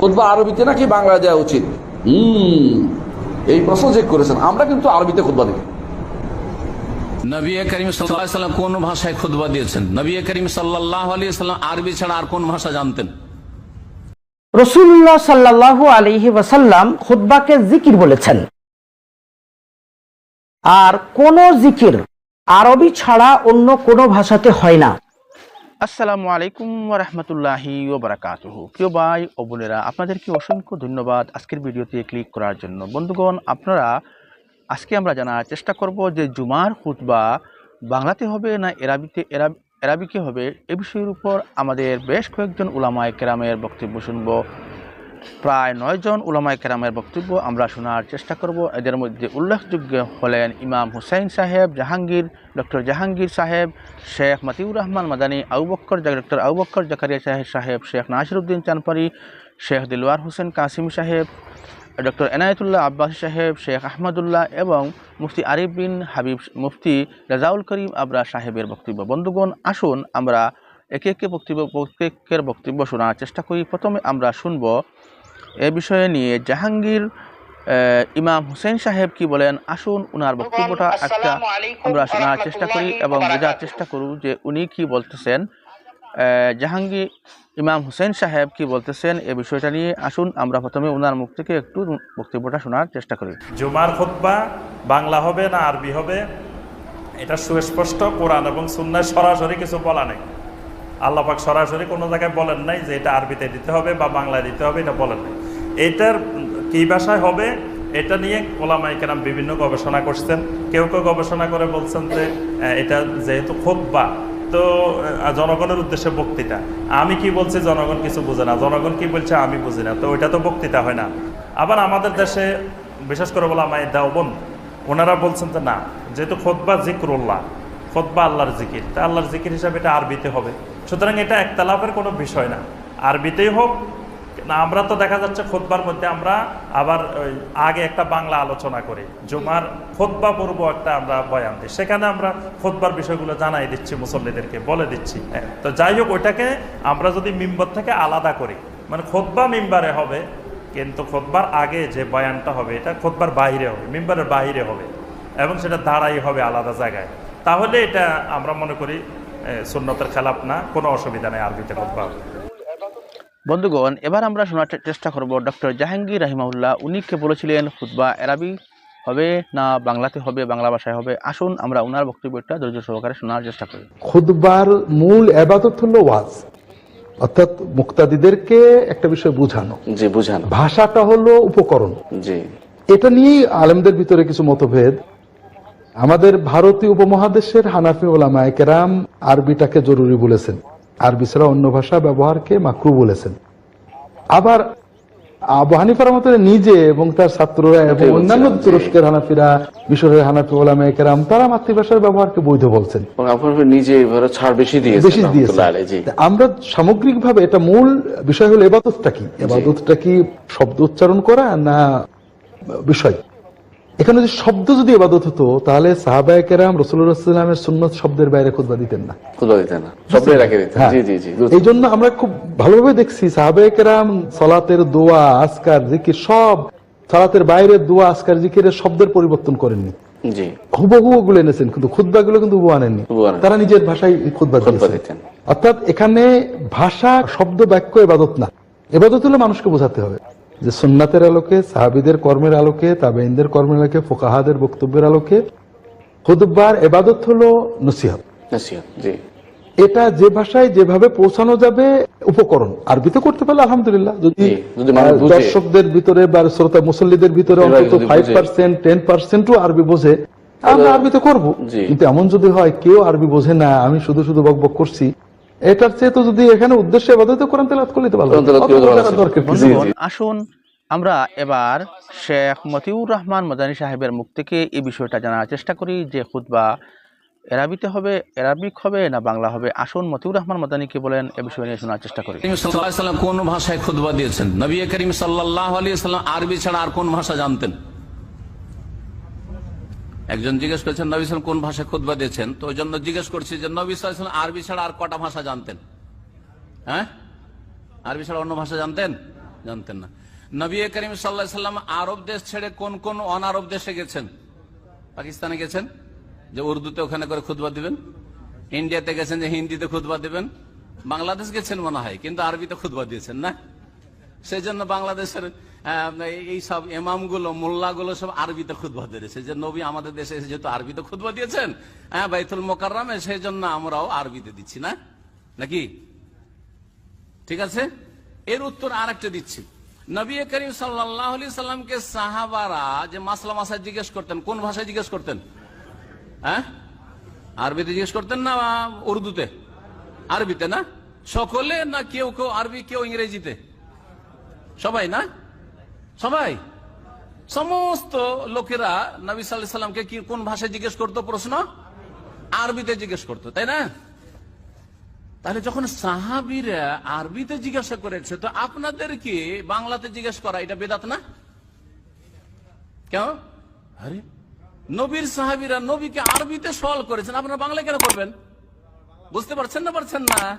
খুতবা আরবিতে নাকি বাংলা দেওয়া উচিত? হুম। এই প্রশ্ন যে করেছেন আমরা কিন্তু আরবিতে খুতবা দিই নবী করিম সাল্লাম কোন ভাষায় খুদবা দিয়েছেন? নবী করিম সাল্লাহ আলী আরবি ছাড়া আর কোন ভাষা জানতেন? রসুল্লাহ সাল্লাহ আলহি ওয়াসাল্লাম খুদ্বাকে জিকির বলেছেন। আর কোন জিকির আরবি ছাড়া অন্য কোনো ভাষাতে হয় না। আসসালামু আলাইকুম রহমতুল্লাহি ওবরাকাত প্রিয় ভাই ও বোনেরা, আপনাদেরকে অসংখ্য ধন্যবাদ আজকের ভিডিওতে ক্লিক করার জন্য। বন্ধুগণ, আপনারা আজকে আমরা জানার চেষ্টা করব যে জুমার খুতবা বাংলাতে হবে না এরাবিতে? এরাব এরাবিকে হবে? এ বিষয়ের উপর আমাদের বেশ কয়েকজন উলামায় কেরামের বক্তব্য শুনব। প্রায় নয়জন উলামায় কেরামের বক্তব্য আমরা শোনার চেষ্টা করব। এদের মধ্যে উল্লেখযোগ্য হলেন ইমাম হুসাইন সাহেব, জাহাঙ্গীর, ডক্টর জাহাঙ্গীর সাহেব, শেখ মতিউর রহমান মাদানী আউবক্কর বক্কর ডক্টর আবু বক্কর জাকারিয়া সাহেব সাহেব শেখ নাসিরুদ্দিন চানপারি, শেখ দিলওয়ার হোসেন কাসিম সাহেব, ডক্টর এনায়েতুল্লাহ আব্বাস সাহেব, শেখ আহমদুল্লাহ এবং মুফতি আরিফ বিন হাবিব, মুফতি রাজাউল করিম আবরা সাহেবের বক্তব্য। বন্ধুগণ, আসুন আমরা একে একে বক্তব্য, প্রত্যেকের বক্তব্য শোনার চেষ্টা করি। প্রথমে আমরা শুনব এ বিষয়ে নিয়ে জাহাঙ্গীর ইমাম হুসেন সাহেব কি বলেন? আসুন উনার বক্তব্যটা একটা আমরা শোনার চেষ্টা করি এবং বোঝার চেষ্টা করু যে উনি কি বলতেছেন। জাহাঙ্গীর ইমাম হুসেন সাহেব কি বলতেছেন এ বিষয়টা নিয়ে আসুন। আমরা প্রথমে ওনার মুখ থেকে একটু বক্তব্যটা শোনার চেষ্টা করি। জুমার খুতবা বাংলা হবে না আরবি হবে? এটা সুস্পষ্ট কোরআন এবং সুন্নায় সরাসরি কিছু বলা নেই। আল্লাহ পাক সরাসরি কোনো জায়গায় বলেন নাই যে এটা আরবিতে দিতে হবে বা বাংলায় দিতে হবে, এটা বলেন নাই। এটার কী ভাষায় হবে? এটা নিয়ে ওলামাই কেরাম বিভিন্ন গবেষণা করছেন। কেউ কেউ গবেষণা করে বলছেন যে এটা যেহেতু খুতবা, তো জনগণের উদ্দেশ্যে বক্তৃতা। আমি কি বলছি জনগণ কিছু বুঝে না। জনগণ কি বলছে আমি বুঝি না। তো ওইটা তো বক্তৃতা হয় না। আবার আমাদের দেশে, বিশেষ করে বলা মাই দাওবন ওনারা বলছেন যে না, যেহেতু খোদবা জিক্রুল্লাহ খোদবা আল্লাহর জিকির, তা আল্লাহর জিকির হিসাবে এটা আরবিতে হবে। সুতরাং এটা একতলাফের কোনো বিষয় না। আরবিতেই হোক না আমরা তো দেখা যাচ্ছে খোদবার মধ্যে আমরা আবার ওই আগে একটা বাংলা আলোচনা করি। জুমার খোদবা পূর্ব একটা আমরা বয়ান দিই। সেখানে আমরা খোদবার বিষয়গুলো জানাই দিচ্ছি মুসল্লিদেরকে বলে দিচ্ছি। হ্যাঁ, তো যাই হোক ওইটাকে আমরা যদি মিম্বর থেকে আলাদা করি মানে খোদবা মিম্বারে হবে কিন্তু খোদবার আগে যে বয়ানটা হবে এটা খোদবার বাইরে হবে মিম্বারের বাইরে হবে এবং সেটা দাঁড়াই হবে আলাদা জায়গায়। তাহলে এটা আমরা মনে করি সুন্নতের খেলাপ না কোনো অসুবিধা নেই আরবিতে হবে বন্ধুগণ এবার আমরা শোনার চেষ্টা করব ডক্টর জাহাঙ্গীর রাহিমাউল্লাহ উনি কে বলেছিলেন খুতবা এরাবি হবে না বাংলাতে হবে বাংলা ভাষায় হবে? আসুন আমরা ওনার বক্তব্যটা ধৈর্য সহকারে শোনার চেষ্টা করি। খুদবার মূল এবাদত হলো ওয়াজ। অর্থাৎ মুক্তাদিদেরকে একটা বিষয় বোঝানো। জি বুঝানো। ভাষাটা হলো উপকরণ। জি। এটা নিয়েই আলেমদের ভিতরে কিছু মতভেদ। আমাদের ভারতীয় উপমহাদেশের হানাফি ওলামায় কেরাম আরবিটাকে জরুরি বলেছেন। আরবি ছাড়া অন্য ভাষা ব্যবহারকে মাকরু বলেছেন। আবার আবু হানিফার মতো নিজে এবং তার ছাত্ররা এবং অন্যান্য তুরস্কের হানাফিরা মিশরের হানাফি ওলামায় কেরাম তারা মাতৃভাষার ব্যবহারকে বৈধ বলছেন। নিজে ছাড় বেশি বেশি দিয়েছে আমরা সামগ্রিকভাবে এটা মূল বিষয় হলো এবাদতটা কি? এবাদতটা কি শব্দ উচ্চারণ করা না বিষয়? এখানে যদি শব্দ যদি এবাদত হতো তাহলে সাহাবায় কেরাম রসুল্লাহামের সুন্নত শব্দের বাইরে খুদবা দিতেন না। খুদবা দিতে না। রাখে হ্যাঁ। এই জন্য আমরা খুব ভালোভাবে দেখছি সাহাবায় কেরাম সলাতের দোয়া আসকার জিকির সব সালাতের বাইরে দোয়া আসকার জিকিরের শব্দের পরিবর্তন করেননি। হুবহু এনেছেন কিন্তু খুদ্া গুলো কিন্তু আনেননি। তারা নিজের ভাষায় খুদ্া দিতেন। অর্থাৎ এখানে ভাষা শব্দ বাক্য এবাদত না। এবাদত হলে মানুষকে বোঝাতে হবে। যে সুন্নাতের আলোকে সাহাবিদের কর্মের আলোকে তাবেইনদের কর্মের আলোকে ফোকাহাদের বক্তব্যের আলোকে খুদবার এবাদত হলো নসিহত। নসিহত এটা যে ভাষায় যেভাবে পৌঁছানো যাবে উপকরণ। আরবিতে করতে পারলে আলহামদুলিল্লাহ যদি। দর্শকদের ভিতরে বা শ্রোতা মুসল্লিদের ভিতরে অন্তত ফাইভ পার্সেন্ট টেন পার্সেন্টও আরবি বোঝে আমরা আরবিতে করব। জি। কিন্তু এমন যদি হয় কেউ আরবি বোঝে না আমি শুধু শুধু বক বক করছি এটার চেয়ে তো যদি এখানে উদ্দেশ্যে এবাদত কোরআন তেলাওয়াত করলে তো ভালো। তো। আসুন আমরা এবার শেখ মতিউর রহমান মদানী সাহেবের মুখ থেকে এই বিষয়টা জানার চেষ্টা করি যে খুতবা এরাবিতে হবে, এরাবিক হবে না বাংলা হবে। আসুন মতিউর রহমান মদানী কি বলেন এ বিষয় নিয়ে শোনার চেষ্টা করি। কোন ভাষায় খুদবা দিয়েছেন? নবী করিম সাল্লাহ আলী সাল্লাম আরবি ছাড়া আর কোন ভাষা জানতেন? একজন জিজ্ঞেস করেছেন, নবী সাল্লাম কোন ভাষায় খুদবা দিয়েছেন? তো ওই জন্য জিজ্ঞেস করছি যে নবী সাল্লাম আরবি ছাড়া আর কটা ভাষা জানতেন? হ্যাঁ? আরবি ছাড়া অন্য ভাষা জানতেন? জানতেন না। নবী করিম সাল্লাম আরব দেশ ছেড়ে কোন কোন অনারব দেশে গেছেন? পাকিস্তানে গেছেন? যে উর্দুতে ওখানে করে খুদবা দিবেন? ইন্ডিয়াতে গেছেন যে হিন্দিতে খুদবা দিবেন? বাংলাদেশ গেছেন মনে হয়, কিন্তু আরবিতে খুদবা দিয়েছেন না? সেই জন্য বাংলাদেশের এই সব এমামগুলো মোল্লাগুলো সব আরবিতে খুদবা দিয়েছে। যে নবী আমাদের দেশে এসে যেহেতু আরবিতে খুদবা দিয়েছেন হ্যাঁ বাইতুল মোকাররামে সেই জন্য আমরাও আরবিতে দিচ্ছি না? নাকি? ঠিক আছে? এর উত্তর আর একটা দিচ্ছি। নবী করিম সাল্লাহ সাল্লামকে সাহাবারা যে মাসলা মাসায় জিজ্ঞেস করতেন, কোন ভাষায় জিজ্ঞেস করতেন? হ্যাঁ? আরবিতে জিজ্ঞেস করতেন না উর্দুতে? আরবিতে না? সকলে না কেউ কেউ আরবি, কেউ ইংরেজিতে? সবাই না? সবাই? সমস্ত লোকেরা নবী সাল্লাহ সাল্লামকে কি কোন ভাষায় জিজ্ঞেস করতো প্রশ্ন? আরবিতে জিজ্ঞেস করতো, তাই না? তাহলে যখন সাহাবিরা আরবিতে জিজ্ঞাসা করেছে তো আপনাদেরকে বাংলাতে জিজ্ঞেস করা এটা বেদাত না? কেন? আরে। নবীর সাহাবিরা নবীকে আরবিতে সওয়াল করেছেন আপনারা বাংলায় কেন করবেন বুঝতে পারছেন না পারছেন না?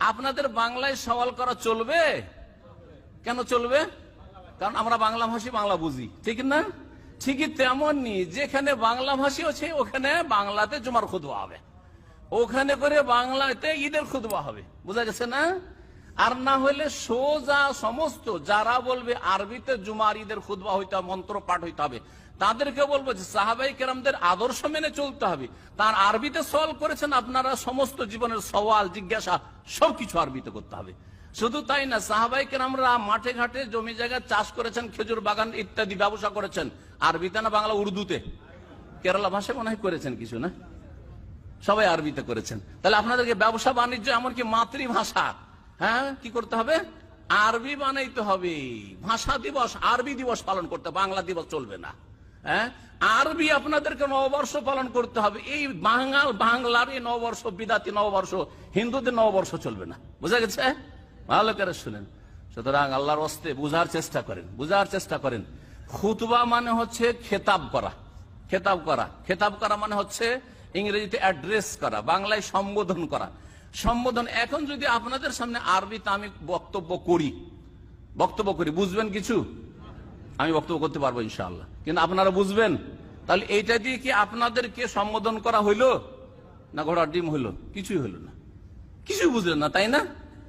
আপনাদের বাংলায় সওয়াল করা চলবে? কেন চলবে? কারণ আমরা বাংলা ভাষী বাংলা বুঝি ঠিক না? ঠিকই তেমনই যেখানে বাংলা ভাষী আছে ওখানে বাংলাতে জুমার খুদবা হবে। ওখানে করে বাংলাতে ঈদের খুদবা হবে। বোঝা গেছে না? আর না হলে সোজা সমস্ত যারা বলবে আরবিতে জুমার ঈদের খুদবা হইতে হবে, মন্ত্র পাঠ হইতে হবে, তাদেরকে বলব যে সাহাবাই কেরামদের আদর্শ মেনে চলতে হবে। তার আরবিতে সওয়াল করেছেন, আপনারা সমস্ত জীবনের সওয়াল, জিজ্ঞাসা সবকিছু আরবিতে করতে হবে। শুধু তাই না, সাহাবাই কেরামরা মাঠে ঘাটে জমি জায়গায় চাষ করেছেন, খেজুর বাগান ইত্যাদি ব্যবসা করেছেন। আরবিতে না বাংলা উর্দুতে? কেরালা ভাষায় মনে হয় করেছেন কিছু, না? সবাই আরবিতে করেছেন। তাহলে আপনাদেরকে ব্যবসা বাণিজ্য এমনকি মাতৃভাষা হ্যাঁ কি করতে হবে? আরবি বানাইতে হবে। ভাষা দিবস, আরবি দিবস পালন করতে বাংলা দিবস চলবে না হ্যাঁ? আরবি আপনাদেরকে নববর্ষ পালন করতে হবে। এই বাঙাল, বাংলার এই নববর্ষ, বিদাতি নববর্ষ, হিন্দুদের নববর্ষ চলবে না। বুঝা গেছে? ভালো করে শুনেন। সুতরাং আল্লাহর অস্তে বুঝার চেষ্টা করেন, বুঝার চেষ্টা করেন। খুতবা মানে হচ্ছে খেতাব করা খেতাব করা। খেতাব করা মানে হচ্ছে ইংরেজিতে অ্যাড্রেস করা, বাংলায় সম্বোধন করা। সম্বোধন, এখন যদি আপনাদের সামনে আরবিতে আমি বক্তব্য করি বক্তব্য করি, বুঝবেন কিছু? আমি বক্তব্য করতে পারব ইনশাআল্লাহ। কিন্তু আপনারা বুঝবেন? তাহলে এইটা দিয়ে কি আপনাদেরকে সম্বোধন করা হইল? না ঘোড়ার ডিম হইল? কিছুই হইল না। কিছুই বুঝলেন না, তাই না?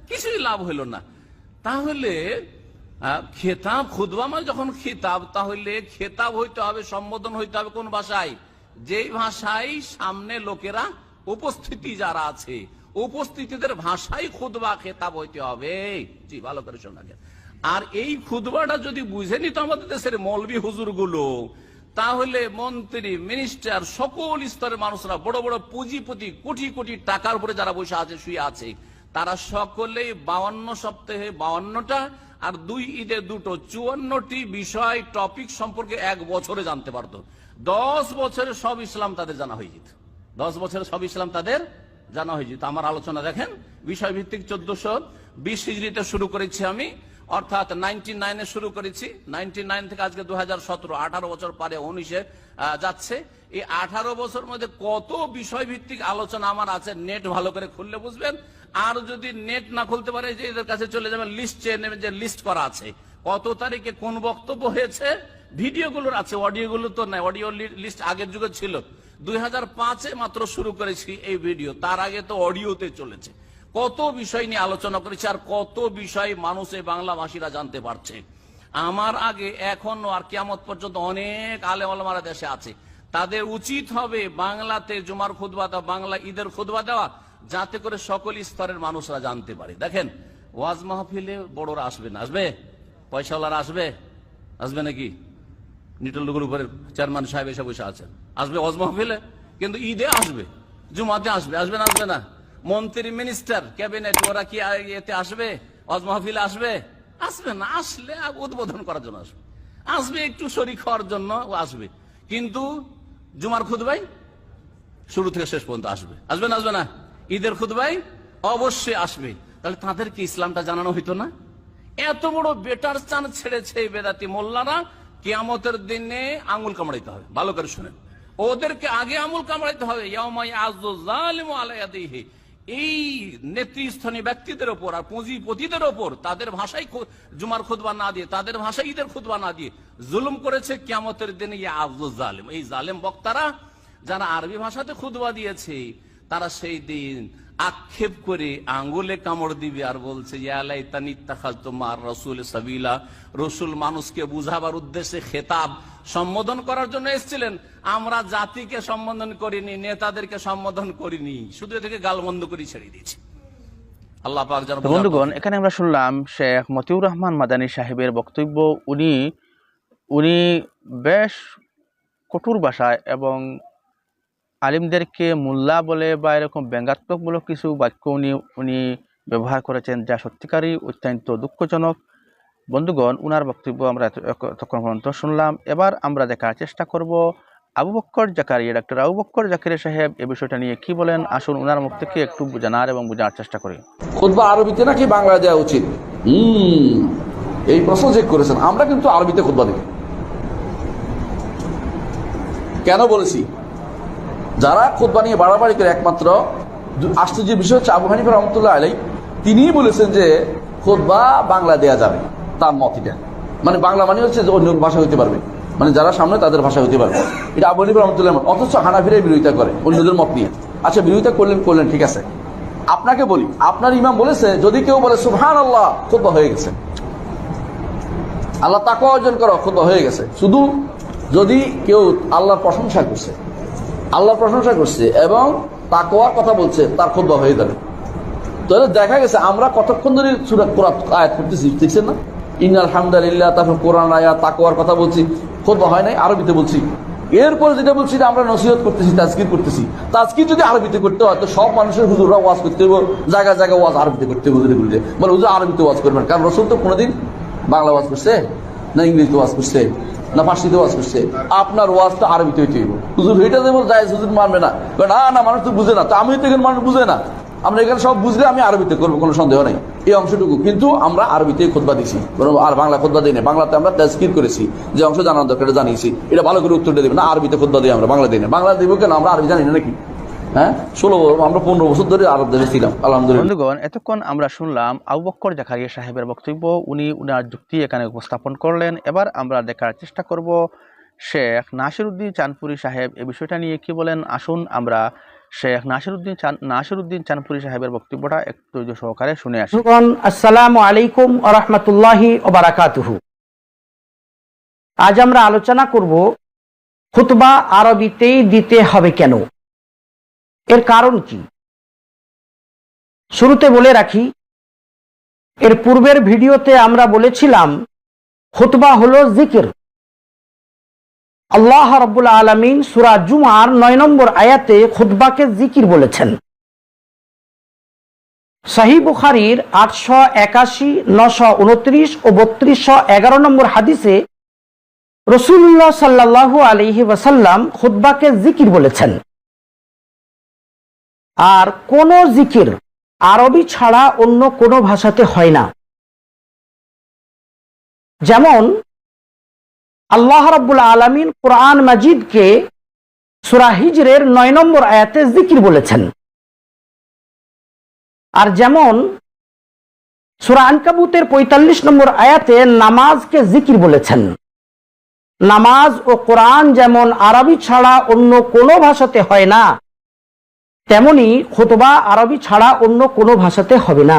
কিছুই লাভ হইল না। তাহলে খেতাব খুদবা মানে যখন খেতাব, তাহলে খেতাব হইতে হবে, সম্বোধন হইতে হবে কোন ভাষায়? যেই ভাষায় সামনে লোকেরা উপস্থিতি যারা আছে, উপস্থিতিদের ভাষায় খুদবা খেতাব হইতে হবে জি, ভালো করে শোনা গেল। আর এই খুদবাটা যদি বুঝে নিত আমাদের দেশের মৌলবী হুজুরগুলো তাহলে মন্ত্রী, মিনিস্টার, সকল স্তরের মানুষরা, বড় বড় পুঁজিপতি, কোটি কোটি টাকার উপরে যারা বসে আছে, শুয়ে আছে, তারা সকলেই বাউন্ন সপ্তাহে বাউন্নটা আর দুই ঈদে দুটো চুয়ান্নটি বিষয়, টপিক সম্পর্কে এক বছরে জানতে পারতো দশ বছরের সব ইসলাম তাদের জানা হয়ে যেত। দশ বছরের সব ইসলাম তাদের জানা হয়ে যেত। আমার আলোচনা দেখেন বিষয় ভিত্তিক চোদ্দশো বিশ হিজড়িতে শুরু করেছি আমি, অর্থাৎ নাইনটি নাইনে শুরু করেছি। নাইনটি নাইন থেকে আজকে দু হাজার সতেরো, আঠারো বছর পরে উনিশে যাচ্ছে। এই আঠারো বছর মধ্যে কত বিষয় ভিত্তিক আলোচনা আমার আছে নেট ভালো করে খুললে বুঝবেন। আর যদি নেট না খুলতে পারে যে এদের কাছে চলে যাবেন লিস্ট চেয়ে নেবেন যে লিস্ট করা আছে। কত তারিখে কোন বক্তব্য হয়েছে ভিডিওগুলোর আছে, অডিওগুলো তো নাই, অডিও লিস্ট আগের যুগে ছিল। দুই হাজার পাঁচে মাত্র শুরু করেছি এই ভিডিও, তার আগে তো অডিওতে চলেছে। কত বিষয় নিয়ে আলোচনা করেছে আর কত বিষয় মানুষ এই বাংলা ভাষীরা জানতে পারছে। আমার আগে, এখনও আর কিয়ামত পর্যন্ত অনেক আলে আলমারা দেশে আছে। তাদের উচিত হবে বাংলাতে জুমার খুদবা দেওয়া, বাংলা ঈদের খুদবা দেওয়া, যাতে করে সকল স্তরের মানুষরা জানতে পারে। দেখেন, ওয়াজ মাহফিলে বড়রা আসবে না, আসবে? পয়সাওয়ালারা আসবে? আসবে নাকি? নিটলডুগুর উপরে চেয়ারম্যান সাহেব এসে বসে আছেন। আসবে মাহফিলে, কিন্তু ঈদে আসবে, জুমাতে আসবে আসবে না আসবে না। মন্ত্রী মিনিস্টার ক্যাবিনেট ওরা কি এতে আসবে? ওয়াজ মাহফিলে আসবে? আসবে না, আসলে উদ্বোধন করার জন্য আসবে। আসবে একটু শরিক হওয়ার জন্য ও আসবে। কিন্তু জুমার খুদবাই শুরু থেকে শেষ পর্যন্ত আসবে। আসবে না আসবে না? ঈদের খুদবাই অবশ্যই আসবে। তাহলে তাদেরকে ইসলামটা জানানো হইতো না? এত বড় বেটার চান ছেড়েছে বেদাতি মোল্লারা। কিয়ামতের দিনে আঙুল কামড়াইতে হবে। ভালো করে শুনেন। ওদেরকে আগে আঙুল কামড়াইতে হবে। এই নেতৃস্থানীয় ব্যক্তিদের ওপর আর পুঁজিপতিদের ওপর তাদের ভাষাই জুমার খুদবা না দিয়ে, তাদের ভাষাই ঈদের খুদবা না দিয়ে জুলুম করেছে কিয়ামতের দিনে ইয়া আব্দুল জালেম এই জালেম বক্তারা যারা আরবি ভাষাতে খুদবা দিয়েছে, তারা সেই দিন আক্ষেপ করে আঙ্গুলে কামড় দিবে আর বলছে সাবিলা। রসুল মানুষকে বুঝাবার উদ্দেশ্যে খেতাব সম্বোধন করার জন্য এসেছিলেন। আমরা জাতিকে সম্বোধন করিনি নেতাদেরকে সম্বোধন করিনি। শুধু এদেরকে গালবন্ধ করে ছেড়ে দিয়েছি। বন্ধুগণ এখানে আমরা শুনলাম শেখ মতিউর রহমান মাদানী সাহেবের বক্তব্য। উনি উনি বেশ কঠোর ভাষায় এবং আলিমদেরকে মোল্লা বলে বা এরকম ব্যঙ্গাত্মকমূলক কিছু বাক্য উনি উনি ব্যবহার করেছেন যা সত্যিকারই অত্যন্ত দুঃখজনক। বন্ধুগণ, উনার বক্তব্য আমরা এতক্ষণ পর্যন্ত শুনলাম। এবার আমরা দেখার চেষ্টা করব আবু বক্কর জাকারিয়া ডাক্তার আবু বক্কর জাকির সাহেব এ বিষয়টা নিয়ে কি বলেন? আসুন উনার মুখ থেকে একটু জানার এবং বোঝার চেষ্টা করি। খুদবা আরবিতে নাকি বাংলা দেওয়া উচিত? হুম, এই প্রশ্ন চেক করেছেন, আমরা কিন্তু আরবিতে খুদবা দিই কেন বলেছি? যারা খুদবা নিয়ে বাড়াবাড়ি করে একমাত্র আশ্চর্যের বিষয় হচ্ছে আবু হানিফা রহমতুল্লাহ আলাই তিনিই বলেছেন যে খুদবা বাংলা দেয়া যাবে, তার মত এটা। মানে বাংলা মানে হচ্ছে অন্য ভাষা হইতে পারবে। মানে যারা সামনে তাদের ভাষা হইতে পারবে। এটা আবু হানিফা রহমতুল্লাহ মত। অথচ হানাফিরাই বিরোধিতা করে, অন্যদের মত নিয়ে। আচ্ছা বিরোধিতা করলেন করলেন, ঠিক আছে। আপনাকে বলি, আপনার ইমাম বলেছে, যদি কেউ বলে সুবহান আল্লাহ খুদ্া হয়ে গেছে। আল্লাহ তাকে অর্জন করা খুদ্া হয়ে গেছে। শুধু যদি কেউ আল্লাহর প্রশংসা করছে। আল্লাহর প্রশংসা করছে এবং তাকোয়ার কথা বলছে, তার খুদ্া হয়ে যাবে। তাহলে দেখা গেছে, আমরা কতক্ষণ ধরে আয়াত করতেছি দেখছেন না? ইন আলহামদুলিল্লাহ তারপর কোরআন আয়াত তাকোয়ার কথা বলছি খুদ্া হয় নাই, আরবিতে বলছি। এরপরে যেটা বলছি যে আমরা নসিহত করতেছি, তাজকির করতেছি। তাজকির যদি আরবিতে করতে হয়, তো সব মানুষের হুজুররা ওয়াজ করতে হবে জায়গা জায়গা ওয়াজ আরবিতে করতে হবে হুজুরে বলতে বলে, হুজুর আরবিতে ওয়াজ করবেন, কারণ রসুল তো কোনোদিন বাংলা ওয়াজ করছে না, ইংরেজিতে ওয়াজ করছে। না ফার্সিতে ওয়াজ করছে আপনার ওয়াজটা আরবিতে হইতে হইব। হুজুর হইটা দেবো যায় হুজুর মানবে না। না না, মানুষ তো বুঝে না। তো আমি তো এখানে মানুষ বুঝে না। আমরা এখানে সব বুঝলে আমি আরবিতে করব, কোনো সন্দেহ নেই। এই অংশটুকু। কিন্তু আমরা আরবিতে খোদবা দিছি। আর বাংলা খোদবা দিই না বাংলাতে আমরা তেজকির করেছি। যে অংশ জানার দরকার জানিয়েছি। এটা ভালো করে উত্তরটা দেবে না, আরবিতে খোদবা দিই আমরা, বাংলা দিই না বাংলা দিব কেন? আমরা আরবি জানি না নাকি? হ্যাঁ? ষোলো আমরা পনেরো বছর ধরে আরব দেশে ছিলাম আলহামদুলিল্লাহ। বন্ধুগণ এতক্ষণ আমরা শুনলাম আবু বক্কর জাকারিয়া সাহেবের বক্তব্য। উনি উনার যুক্তি এখানে উপস্থাপন করলেন। এবার আমরা দেখার চেষ্টা করব শেখ নাসিরুদ্দিন চাঁদপুরি সাহেব এই বিষয়টা নিয়ে কি বলেন। আসুন আমরা শেখ নাসিরুদ্দিন চান নাসিরুদ্দিন চাঁদপুরি সাহেবের বক্তব্যটা একটু সহকারে শুনে আসি। আসসালামু আলাইকুম ওবারাকাতুহু আজ আমরা আলোচনা করব খুতবা আরবিতেই দিতে হবে কেন? এর কারণ কি? শুরুতে বলে রাখি, এর পূর্বের ভিডিওতে আমরা বলেছিলাম, খুতবা হলো জিকির। আল্লাহ রব্বুল আলমিন সুরা জুমার নয় নম্বর আয়াতে খুতবাকে জিকির বলেছেন। সাহি বুখারির আটশো একাশি, নশো উনত্রিশ ও বত্রিশশো এগারো নম্বর হাদিসে রসুল্লাহ সাল্লাহ আলহি ওয়াসাল্লাম খুদ্বাকে জিকির বলেছেন। আর কোন জিকির আরবি ছাড়া অন্য কোনো ভাষাতে হয় না। যেমন, আল্লাহ রাব্বুল আলমিন কোরআন মাজিদকে সুরা হিজরের নয় নম্বর আয়াতে জিকির বলেছেন। আর যেমন, সুরা আনকাবুতের পঁয়তাল্লিশ নম্বর আয়াতে নামাজকে জিকির বলেছেন। নামাজ ও কোরআন যেমন আরবি ছাড়া অন্য কোনো ভাষাতে হয় না তেমনি খোতবা আরবি ছাড়া অন্য কোনো ভাষাতে হবে না।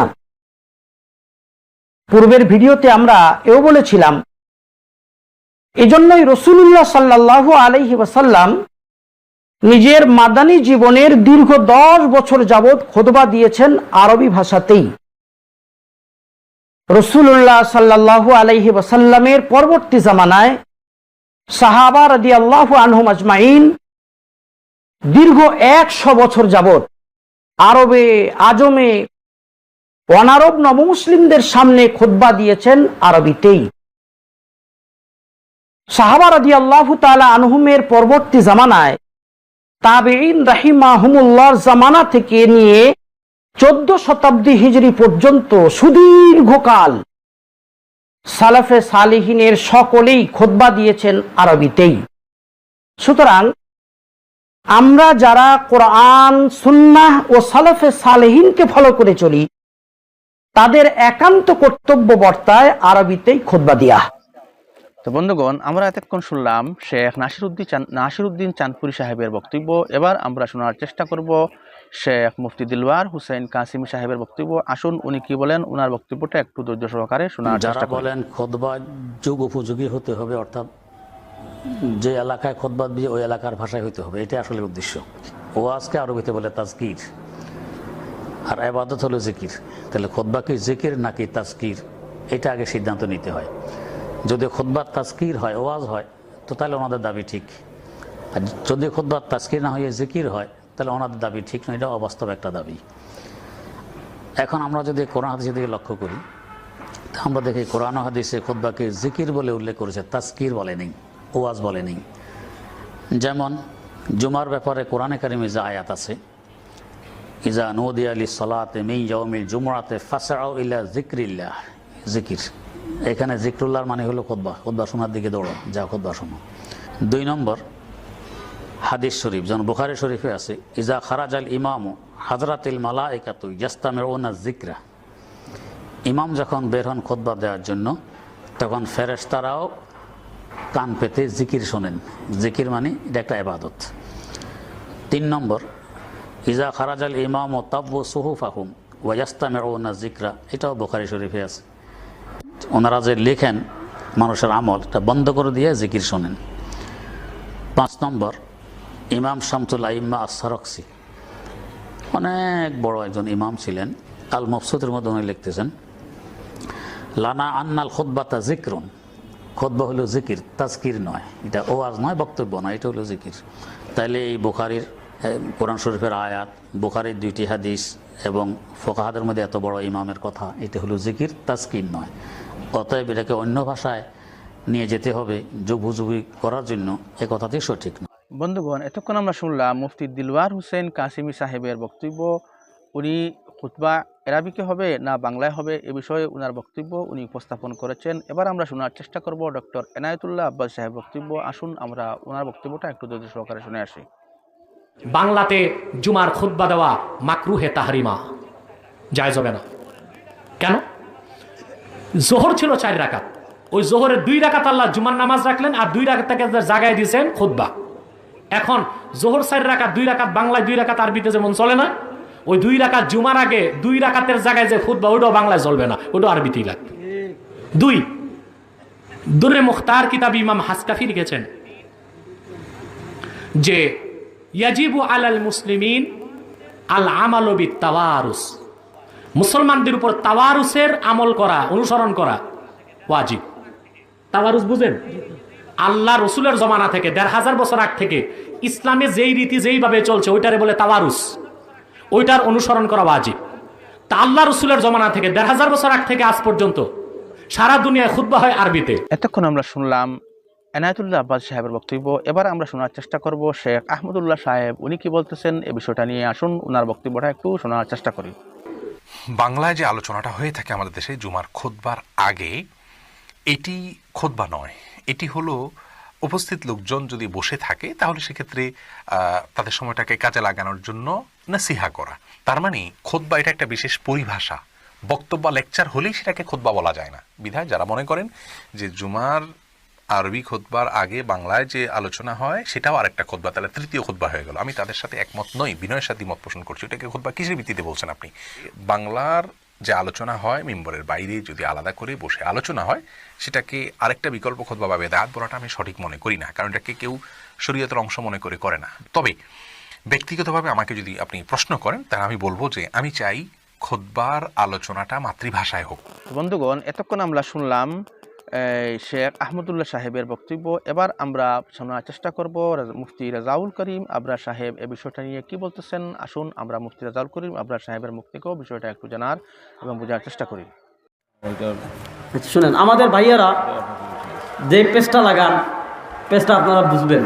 পূর্বের ভিডিওতে আমরা এও বলেছিলাম, এজন্যই রসুল্লাহ সাল্লাহ আলহি ওয়াসাল্লাম নিজের মাদানী জীবনের দীর্ঘ দশ বছর যাবৎ খোদবা দিয়েছেন আরবি ভাষাতেই। রসুল্লাহ সাল্লাহ আলহি ওয়াসাল্লামের পরবর্তী জামানায় সাহাবা রাদি আল্লাহ আনহুম আজমাইন দীর্ঘ একশো বছর যাবৎ আরবে, আজমে, অনারব নবমুসলিমদের সামনে খোদবা দিয়েছেন আরবিতেই। সাহাবা রাদি আল্লাহ তালা আনহুমের পরবর্তী জামানায় তাবেইন রাহিমাহুমুল্লাহর জামানা থেকে নিয়ে চোদ্দ শতাব্দী হিজরি পর্যন্ত সুদীর্ঘকাল সালাফে সালিহিনের সকলেই খোদবা দিয়েছেন আরবিতেই। সুতরাং আমরা যারা কোরআন সুন্নাহ ও সালফে সালেহিনকে ফলো করে চলি তাদের একান্ত কর্তব্য বর্তায় আরবিতেই খোদবা দিয়া। তো বন্ধুগণ আমরা এতক্ষণ শুনলাম শেখ নাসিরুদ্দিন চান নাসিরুদ্দিন চাঁদপুরি সাহেবের বক্তব্য। এবার আমরা শোনার চেষ্টা করব শেখ মুফতি দিলওয়ার হুসেন কাসিমি সাহেবের বক্তব্য। আসুন উনি কি বলেন? ওনার বক্তব্যটা একটু ধৈর্য সহকারে শোনার চেষ্টা বলেন খোদবা যুগ উপযোগী হতে হবে অর্থাৎ যে এলাকায় খোদবা দিয়ে ওই এলাকার ভাষায় হইতে হবে, এটাই আসলে উদ্দেশ্য। ওয়াজকে আরবিতে বলে তাজকির। আর আবাদত হলো জিকির। তাহলে খোদবা কি জিকির নাকি তাজকির? এটা আগে সিদ্ধান্ত নিতে হয়। যদি খোদবা তাজকির হয়, ওয়াজ হয়, তো তাহলে ওনাদের দাবি ঠিক। আর যদি খোদবা তাজকির না হয়ে, জিকির হয়, তাহলে ওনাদের দাবি ঠিক নয়। এটা অবাস্তব একটা দাবি। এখন আমরা যদি কোরআন হাদিসের দিকে লক্ষ্য করি, তা আমরা দেখি কোরআন হাদিসে খুদ্বাকে জিকির বলে উল্লেখ করেছে, তাজকির বলে নেই। ওয়াজ বলে নেই। যেমন জুমার ব্যাপারে কোরআনে কারিমে যে আয়াত আছে, ইজা নদী আলী সলাতে জমিল জুমরাতে ফাসাও ইলা জিক্রিল্লাহ জিকির। এখানে জিক্রুল্লাহর মানে হলো খোদ্া খোদ্া শোনার দিকে দৌড়ো যা খোদ্া শোনো দুই নম্বর হাদিস শরীফ, যেমন বুখারি শরীফে আছে, ইজা খারাজ আল ইমামু হাজরাতিল মালা একাতু ইয়াস্তামের ওনা জিক্রা ইমাম যখন বের হন খোদবা দেওয়ার জন্য, তখন ফেরেশতারাও কান পেতে জিকির শোনেন। জিকির মানে এটা একটা এবাদত তিন নম্বর, ইজা খারাজাল ইমাম ও তাব্বু সুহুফ আহুম ওয়াস্তামের ওনা জিকরা। এটাও বোখারি শরীফে আছে। ওনারা যে লেখেন, মানুষের আমল, এটা বন্ধ করে দিয়ে জিকির শোনেন। পাঁচ নম্বর, ইমাম শামতুল আইম্মা আসরক্সি অনেক বড় একজন ইমাম ছিলেন। আল মফসুদের মধ্যে উনি লিখতেছেন, লানা আন্নাল খোদবাতা জিক্রুন। খোদবা হলো জিকির, তাজকির নয়। এটা ওয়াজ নয়, বক্তব্য নয়, এটা হলো জিকির। তাইলে এই বুখারির কোরআন শরীফের আয়াত, বুখারির দুইটি হাদিস এবং ফোকাহাদের মধ্যে এত বড় ইমামের কথা, এটা হলো জিকির, তাজকির নয়। অতএব এটাকে অন্য ভাষায় নিয়ে যেতে হবে যুগভুযুগি করার জন্য, এ কথাটি সঠিক নয়। বন্ধুগণ, এতক্ষণ আমরা শুনলাম মুফতি দিলওয়ার হুসেন কাসিমি সাহেবের বক্তব্য। উনি খুতবা এরাবিকে হবে না বাংলায় হবে এ বিষয়ে উনার বক্তব্য উনি উপস্থাপন করেছেন। এবার আমরা শোনার চেষ্টা করব ডক্টর এনায়েতুল্লাহ আব্বাস সাহেব বক্তব্য। আসুন আমরা ওনার বক্তব্যটা একটু ধৈর্য সহকারে শুনে আসি। বাংলাতে জুমার খুতবা দেওয়া মাকরুহে তাহারিমা। যায় যাবে না। কেন? জোহর ছিল চার রাকাত। ওই জোহরের দুই রাকাত আল্লাহ জুমার নামাজ রাখলেন আর দুই রাকাত তাকে জাগায় দিয়েছেন খুতবা। এখন জোহর চার রাকাত, দুই রাকাত বাংলায় দুই রাকাত আরবিতে যেমন চলে না ওই দুই রাকাত জুমার আগে দুই রাকাতের জায়গায় যে খুতবা, ওইটাও বাংলায় চলবে না, ওইটাও আরবিতেই লাগবে। দুই দুরে মুখতার কিতাব ইমাম হাসকাফি লিখেছেন যে, ইয়াজিবু আলাল মুসলিমিন আল আমালবি তাওয়ারুস মুসলমানদের উপর তাওয়ারুসের আমল করা, অনুসরণ করা ওয়াজিব। তাওয়ারুস বুঝেন? আল্লাহ রসুলের জমানা থেকে, দেড় হাজার বছর আগ থেকে ইসলামে যেই রীতি যেইভাবে চলছে, ওইটারে বলে তাওয়ারুস। ওইটার অনুসরণ করা ওয়াজিব। তা আল্লাহ রসুলের জমানা থেকে দেড় হাজার বছর আগ থেকে আজ পর্যন্ত সারা দুনিয়ায় খুতবা হয় আরবিতে। এতক্ষণ আমরা শুনলাম এনায়তুল্লাহ আব্বাস সাহেবের বক্তব্য। এবার আমরা শোনার চেষ্টা করব শেখ আহমদুল্লাহ সাহেব। উনি কি বলতেছেন? এ বিষয়টা নিয়ে আসুন ওনার বক্তব্যটা একটু শোনার চেষ্টা করি। বাংলায় যে আলোচনাটা হয়ে থাকে আমাদের দেশে জুমার খোদবার আগে এটি খোদবা নয়। এটি হলো উপস্থিত লোকজন যদি বসে থাকে তাহলে সেক্ষেত্রে তাদের সময়টাকে কাজে লাগানোর জন্য নাসিহা করা। তার মানে খোদবা এটা একটা বিশেষ পরিভাষা। বক্তব্য লেকচার হলেই সেটাকে খোদবা বলা যায় না। বিধায় যারা মনে করেন যে জুমার আরবি খোদবার আগে বাংলায় যে আলোচনা হয়, সেটাও আরেকটা খোদবা, তাহলে তৃতীয় খোদবা হয়ে গেল। আমি তাদের সাথে একমত নই, বিনয়ের সাথে মত পোষণ করছি। এটাকে খোদবা কিসের ভিত্তিতে বলছেন আপনি? বাংলার যে আলোচনা হয়, মেম্বরের বাইরে যদি আলাদা করে বসে আলোচনা হয়, সেটাকে আরেকটা বিকল্প খোদবা বা বেদাত বলাটা আমি সঠিক মনে করি না, কারণ এটাকে কেউ শরীয়তের অংশ মনে করে করে না। তবে ব্যক্তিগতভাবে আমাকে যদি আপনি প্রশ্ন করেন তাহলে আমি বলব যে আমি চাই খোদবার আলোচনাটা মাতৃভাষায় হোক। বন্ধুগণ এতক্ষণ আমরা শুনলাম শেখ আহমদুল্লাহ সাহেবের বক্তব্য। এবার আমরা শোনার চেষ্টা করব মুফতি রাজাউল করিম আবরার সাহেব এ বিষয়টা নিয়ে কি বলতেছেন? আসুন আমরা মুফতি রাজাউল করিম আবরার সাহেবের মুখ থেকেও বিষয়টা একটু জানার এবং বোঝার চেষ্টা করি। শুনেন আমাদের ভাইয়েরা যে পেজটা লাগান পেজটা আপনারা বুঝবেন।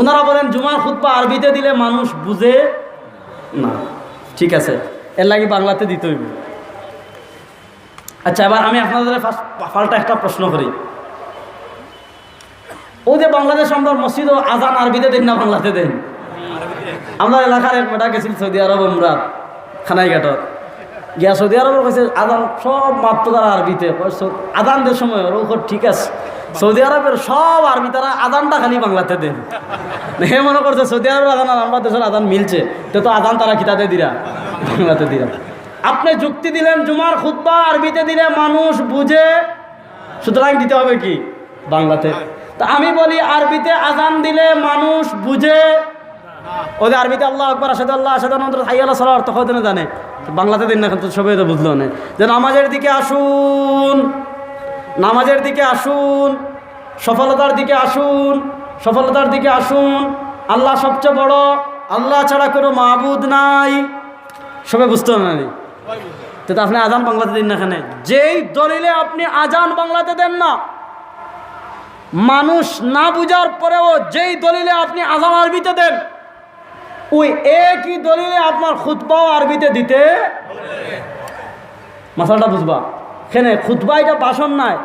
ওনারা বলেন, জুমার খুতবা আরবিতে দিলে মানুষ বুঝে না। ঠিক আছে, এর লাগে বাংলাতে দিতে হইব। আচ্ছা এবার আমি আপনাদের পাল্টা একটা প্রশ্ন করি। ও যে বাংলাদেশ আমরা মসজিদ ও আজান আরবিতে দেন না বাংলাতে দেন? আমরা এলাকার এক বেটা গেছিল সৌদি আরব আমরা খানাইঘাটত। গিয়া সৌদি আরবের কাছে আদান সব মাত্র তারা আরবিতে সৌ- আদানদের সময় ওর ঠিক আছে। সৌদি আরবের সব আরবি তারা আদানটা খালি বাংলাতে দেন। হে মনে করছে সৌদি আরবের আদান আমরা দেশের আদান মিলছে, তো তো আদান তারা কিতাতে দিরা? বাংলাতে দিরা। আপনি যুক্তি দিলেন, জুমার খুতবা আরবিতে দিলে মানুষ বুঝে, সুতরাং দিতে হবে কি? বাংলাতে। তা আমি বলি, আরবিতে আজান দিলে মানুষ বুঝে। ওদের আরবিতে আল্লাহ আকবর আসাদ আল্লাহ আসাদ হাইয়াল্লাহ সালাহ অর্থ কত জানে। বাংলাতে দিন না সবাই তো বুঝলো না যে নামাজের দিকে আসুন। নামাজের দিকে আসুন, সফলতার দিকে আসুন, সফলতার দিকে আসুন। আল্লাহ সবচেয়ে বড়, আল্লাহ ছাড়া কোনো মাহবুদ নাই। সবে বুঝতে হবে না নি? তো আপনি আজান বাংলাতে দিন না এখানে যেই দলিলে আপনি আজান বাংলাতে দেন না, মানুষ না বুঝার পরেও যেই দলিলে আপনি আজান আরবিতে দেন, ওই একই দলিলে আপনার খুতবাও আরবিতে দিতে মাসালটা বুঝবা? এখানে খুতবা এটা বাসন নাই।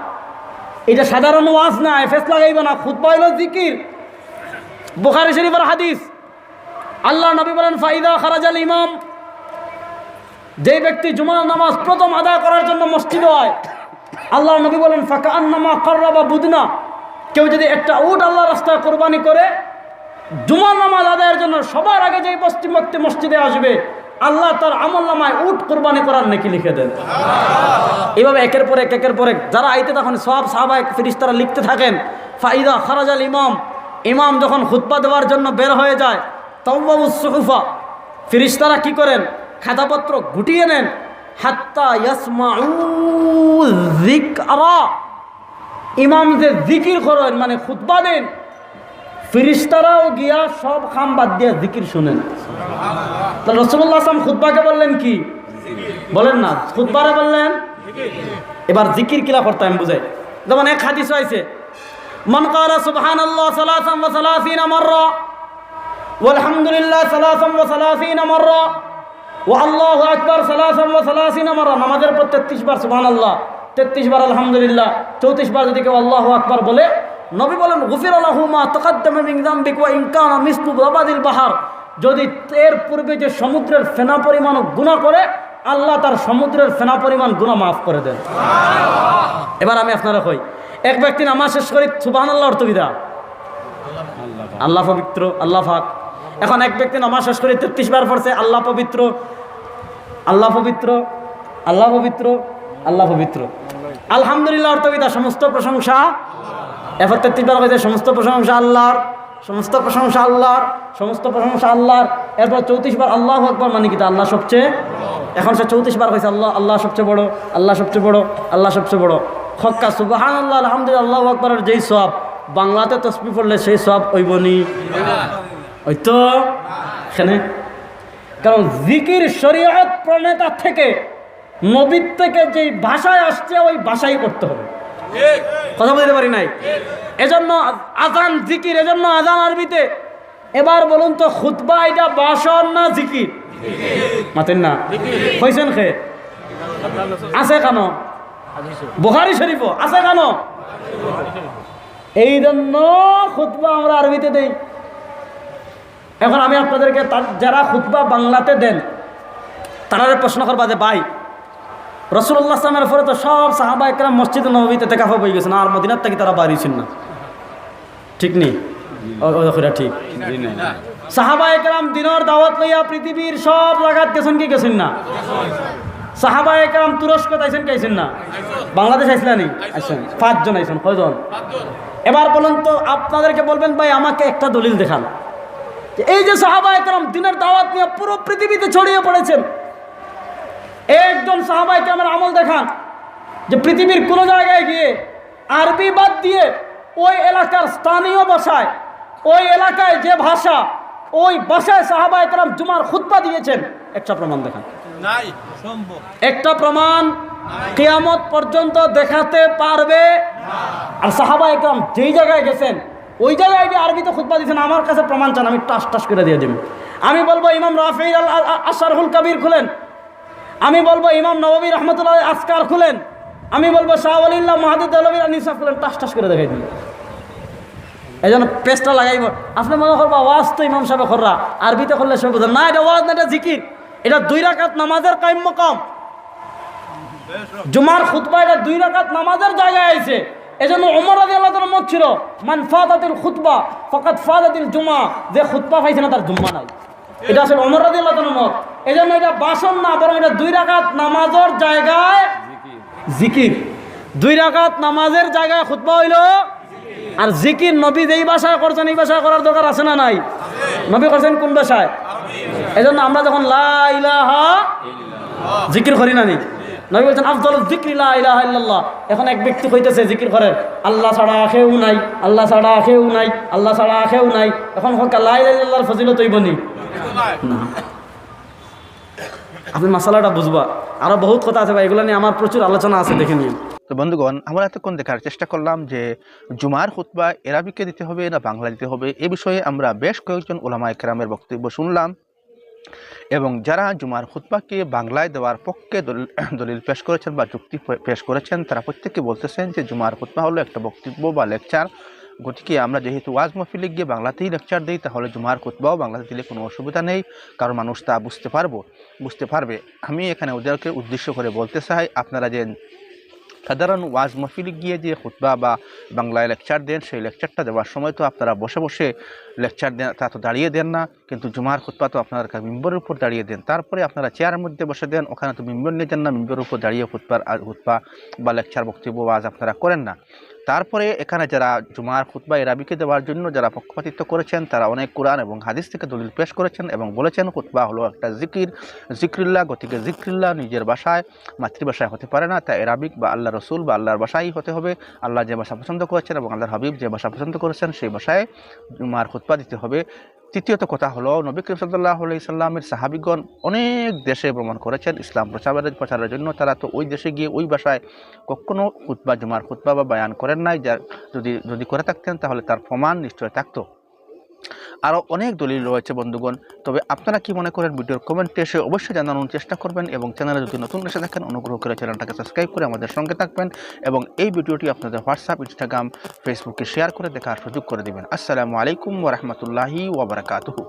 এটা সাধারণ ওয়াজ নাই, ফেস লাগাইবে না। খুতবা হইল জিকির। বুখারি শরীফের হাদিস, আল্লাহ নবী বলেন, ফাইদা খারাজাল ইমাম। যেই ব্যক্তি জুমার নামাজ প্রথম আদায় করার জন্য মসজিদ হয়, আল্লাহ নবী বলেন ফাঁকা আন্নামা কর্রা বা বুদনা। কেউ যদি একটা উট আল্লাহ রাস্তায় কোরবানি করে, জুমার নামাজ আদায়ের জন্য সবার আগে যেই পশ্চিম ব্যক্তি মসজিদে আসবে আল্লাহ তার আমল নামায় উট কোরবানি করার নাকি লিখে দেন। এভাবে একের পর এক, একের পর এক, যারা আইতে তখন সব সাহাবায় ফিরিস্তারা লিখতে থাকেন, ফাইদা খারাজ আল ইমাম ইমাম যখন খুতবা দেওয়ার জন্য বের হয়ে যায় তৌবাবু সুহুফা ফিরিস্তারা কি করেন? খাতাপত্র গুটিয়ে নেন, হাত্তা ইয়াসমাউ ইমাম যে জিকির করেন মানে খুতবা দেন ফিরিস্তারাও গিয়া সব খাম বাদ দিয়ে জিকির শুনেন। রসুল্লাহ আসলাম খুতবাকে বললেন কি? বলেন না, খুতবারে বললেন, এবার জিকির কিলা করতে আমি বুঝাই। যেমন এক হাদিস হয়েছে আল্লাহ সালাসাম ওয়া সালাসিন মাররা, ওয়ালহামদুলিল্লাহ সালাসাম ওয়া সালাসিন মাররা, ওয়া আল্লাহু আকবার সালাসাম ওয়া সালাসিন মাররা। নামাজের পর 33 বার সুবহানাল্লাহ 33 বার আলহামদুলিল্লাহ 34 বার যদি কেউ আল্লাহু আকবার বলে নবী বলেন গুফির আলাহু মা তাকাদ্দামা মিন যামবিক ওয়া ইন কানা মিসলু যাবাদিল বাহার। যদি এর পূর্বে যে সমুদ্রের ফেনা পরিমাণ গুণা করে আল্লাহ তার সমুদ্রের ফেনা পরিমাণ গুনাহ মাফ করে দেন। এবার আমি আপনারা কই এক ব্যক্তি নামাজ শেষ করি সুবহানাল্লাহ আল্লাহ বিদা আল্লাহ পবিত্র আল্লাহ ফাক এখন এক ব্যক্তি নামাজ শেষ করে তেত্রিশ বার পড়ছে আল্লাহ পবিত্র আল্লাহ পবিত্র আল্লাহ পবিত্র আল্লাহ পবিত্র। আলহামদুলিল্লাহ অর্থবিদা সমস্ত প্রশংসা। এরপর তেত্রিশ বার হয়েছে, সমস্ত প্রশংসা আল্লাহর, সমস্ত প্রশংসা আল্লাহর, সমস্ত প্রশংসা আল্লাহর। এরপর চৌত্রিশ বার আল্লাহ আকবর মানে কি? আল্লাহ সবচেয়ে এখন সে চৌত্রিশ বার হয়েছে, আল্লাহ আল্লাহ সবচেয়ে বড়, আল্লাহ সবচেয়ে বড়, আল্লাহ সবচেয়ে বড়। খক্কা সুবাহান আল্লাহ আলহামদুলিল্লাহ, আল্লাহ আকবরের যেই সব বাংলাতে তসবি পড়লে সেই সব ওইবনি ওই তো এখানে। কারণ জিকির শরীয়ত প্রণেতা থেকে নবীর থেকে যেই ভাষায় আসছে, ওই ভাষাই করতে হবে। কথা বলতে পারি নাই। এজন্য আজান জিকির, এজন্য আজান আরবিতে। এবার বলুন তো, খুতবা এটা বাসন না জিকির? মাতেন না। হয়েছেন খে আছে কেন? বুহারি শরীফ আছে কেন? এই জন্য খুতবা আমরা আরবিতে দেই। এখন আমি আপনাদেরকে যারা খুতবা বাংলাতে দেন, তারা প্রশ্ন করবা যে, ভাই রসুল্লাহ আসলামের পরে তো সব সাহাবা একরাম মসজিদ নবীতে থেকে হয়ে গেছে। না আর মদিনার থেকে তারা বাড়িয়েছেন না। ঠিক নেই? ঠিক। সাহাবা একরাম দিনের দাওয়াত লইয়া পৃথিবীর সব জায়গাত গেছেন কি গেছেন না? সাহাবা একরাম তুরস্ক আইছেন কি আইছেন না? বাংলাদেশ আইসলেন আইসেন পাঁচজন আইসেন কয়জন? এবার বলুন তো আপনাদেরকে বলবেন ভাই আমাকে একটা দলিল দেখান। এই যে সাহাবা একরাম দিনের দাওয়াত নিয়ে পুরো পৃথিবীতে ছড়িয়ে পড়েছেন। একজন সাহাবা একরামের আমল দেখান যে পৃথিবীর কোনো জায়গায় গিয়ে আরবি বাদ দিয়ে ওই এলাকার স্থানীয় ভাষায় ওই এলাকায় যে ভাষা ওই ভাষায় সাহাবা একরাম জুমার খুতবা দিয়েছেন। একটা প্রমাণ দেখান। একটা প্রমাণ কিয়ামত পর্যন্ত দেখাতে পারবে? আর সাহাবা একরাম যেই জায়গায় গেছেন ওই জায়গায় গিয়ে আরবিতে খুতবা দিয়েছেন আমার কাছে প্রমাণ চান আমি টাস টাস করে দিয়ে দেব। আমি বলব ইমাম রাফি আল আশারহুল কবির খুলেন আমি বলব ইমাম নবী রহমতুল্লাহ আসকার খুলেন। আমি বলব শাহ আলিল্লাহ মাহাদুদ খুলেন, টাস টাস করে দেখাই দিন এই জন্য পেস্টটা লাগাইব। আপনি মনে করবা ওয়াজ তো ইমাম সাহেব কররা আরবিতে করলে সব বুঝেন। না, এটা ওয়াজ না, এটা জিকির। এটা দুই রাকাত নামাজের কাম্য মকাম জুমার খুতবা এটা দুই রাকাত নামাজের জায়গায় আইছে। এজন্য ওমর রাজি আল্লাহ মত ছিল, মান ফাদাতিল খুতবা ফকাত ফাদাতিল জুমা। যে খুতবা পাইছে না, তার জুম্মা নাই। এটা আসলে অমর রাজি আল্লাহ তার মত। এজন্য এটা বাসন না, বরং এটা দুই রাকাত নামাজের জায়গায় জিকির। দুই রাকাত নামাজের জায়গায় খুতবা হইল আর জিকির। নবী যেই ভাষায় করছেন, এই ভাষায় করার দরকার আছে না নাই? নবী করছেন কোন ভাষায় জন্য আমরা যখন লাইলাহা জিকির করি না নি? নবী বলছেন, আফদল জিক্রি লা ইলাহা এখন এক ব্যক্তি কইতেছে জিকির করেন আল্লাহ ছাড়া কেউ নাই, আল্লাহ ছাড়া কেউ নাই, আল্লাহ ছাড়া কেউ নাই। এখন হকা লা ইলাহা ইল্লাল্লাহর ফজিলত হইবনি না। আপনি মশালাটা বুঝবা। আরও বহুত কথা আছে ভাই, এগুলো নিয়ে আমার প্রচুর আলোচনা আছে, দেখে নিন। তো বন্ধুগণ, আমরা এতক্ষণ দেখার চেষ্টা করলাম যে জুমার খুতবা এরাবিকে দিতে হবে না বাংলা দিতে হবে, এ বিষয়ে আমরা বেশ কয়েকজন ওলামা একরামের বক্তব্য শুনলাম। এবং যারা জুমার খুতবাকে বাংলায় দেওয়ার পক্ষে দলিল পেশ করেছেন বা যুক্তি পেশ করেছেন, তারা প্রত্যেকে বলতেছেন যে জুমার খুতবা হলো একটা বক্তব্য বা লেকচার। গতিকে আমরা যেহেতু ওয়াজ মহফিলে গিয়ে বাংলাতেই লেকচার দিই, তাহলে জুমার খুতবাও বাংলাতে দিলে কোনো অসুবিধা নেই। কারণ মানুষ তা বুঝতে পারব, বুঝতে পারবে। আমি এখানে ওদেরকে উদ্দেশ্য করে বলতে চাই, আপনারা যে সাধারণ ওয়াজ মহফিলে গিয়ে যে খুতবা বা বাংলায় লেকচার দেন, সেই লেকচারটা দেওয়ার সময় তো আপনারা বসে বসে লেকচার দেন, তা তো দাঁড়িয়ে দেন না। কিন্তু জুমার খুতবা তো আপনার মিম্বরের উপর দাঁড়িয়ে দেন। তারপরে আপনারা চেয়ারের মধ্যে বসে দেন, ওখানে তো মেম্বর নিয়ে যান না, মিম্বরের উপর দাঁড়িয়ে খুতবার আর খুতবা বা লেকচার বক্তব্য, ওয়াজ আপনারা করেন না। তারপরে এখানে যারা জুমার খুতবা এরাবিকে দেওয়ার জন্য যারা পক্ষপাতিত্ব করেছেন, তারা অনেক কোরআন এবং হাদিস থেকে দলিল পেশ করেছেন এবং বলেছেন, খুতবা হলো একটা জিকির। জিক্রিল্লা গতিকে জিক্রিল্লা নিজের ভাষায় মাতৃভাষায় হতে পারে না। তা এরাবিক বা আল্লাহ রসুল বা আল্লাহর ভাষাই হতে হবে। আল্লাহ যে ভাষা পছন্দ করেছেন এবং আল্লাহর হাবিব যে ভাষা পছন্দ করেছেন, সেই ভাষায় জুমার খুতবা দিতে হবে। তৃতীয়ত কথা হলো, নবী করিম সাল্লাহ সাল্লামের সাহাবিগণ অনেক দেশে ভ্রমণ করেছেন ইসলাম প্রচারের প্রচারের জন্য। তারা তো ওই দেশে গিয়ে ওই ভাষায় কখনো খুতবা, জুমার খুতবা বা বায়ান করেন নাই যা যদি যদি করে থাকতেন, তাহলে তার প্রমাণ নিশ্চয় থাকতো। আরও অনেক দলিল রয়েছে, বন্ধুগণ। তবে আপনারা কি মনে করেন, ভিডিওর কমেন্টে এসে অবশ্যই জানানোর চেষ্টা করবেন এবং চ্যানেলে যদি নতুন এসে থাকেন, অনুগ্রহ করে চ্যানেলটাকে সাবস্ক্রাইব করে আমাদের সঙ্গে থাকবেন এবং এই ভিডিওটি আপনাদের হোয়াটসঅ্যাপ ইনস্টাগ্রাম ফেসবুকে শেয়ার করে দেখার সুযোগ করে দেবেন। আসসালামু আলাইকুম ওরহমতুল্লাহি ওবরাকাতুহু